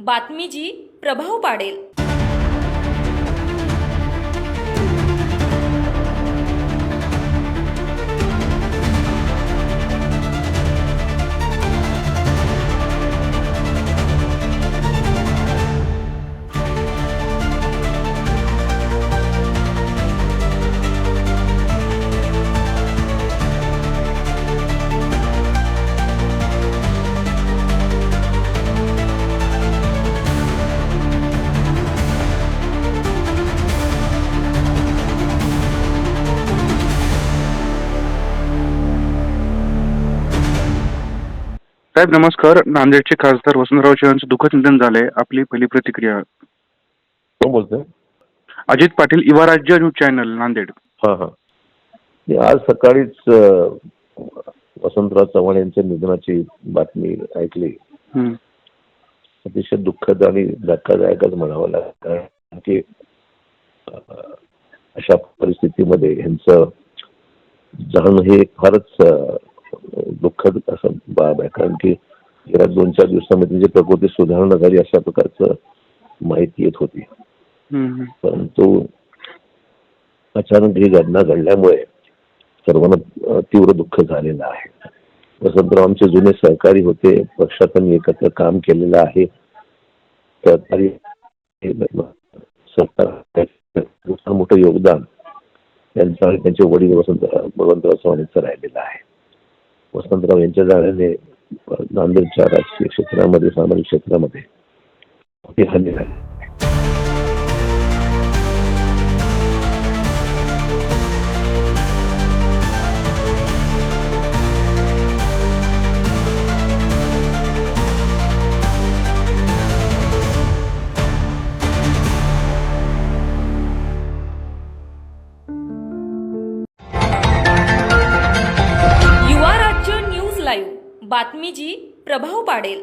बातमी जी प्रभाव पाडेल. साहेब नमस्कार. नांदेडचे खासदार वसंतराव चव्हाणांचं दुःखद निधन झालंय. आपली पहिली प्रतिक्रिया. कोण बोलतोय? अजित पाटील युवा राज्य न्यूज चॅनल नांदेड. हां हां. मी आज सकाळीच अं, वसंतराव चव्हाण यांच्या निधनाची बातमी ऐकली. हम्म. अतिशय दुःखद आणि धक्कादायकच म्हणावं लागतं कारण की अं, अशा परिस्थितीमध्ये ह्यांचं जाणं हे फारच अं, दुःखद असं बाब आहे. कारण की गेल्या दोन चार दिवसामध्ये त्यांची प्रकृती सुधारणा झाली अशा प्रकारचं माहिती येत होती. परंतु अचानक ही घटना घडल्यामुळे सर्वांना तीव्र दुःख झालेलं आहे. वसंतराव आमचे जुने सहकारी होते. पक्षात आम्ही एकत्र काम केलेलं आहे. सरकार मोठं योगदान त्यांचं आणि त्यांचे वडील वसंत भगवंतराव चव्हाण यांचं राहिलेलं आहे. वसंतराव यांच्या जाण्याने नांदेडच्या राजकीय क्षेत्रामध्ये सामाजिक क्षेत्रामध्ये. मोठी हानी झाली. बातमी जी प्रभाव पाडेल.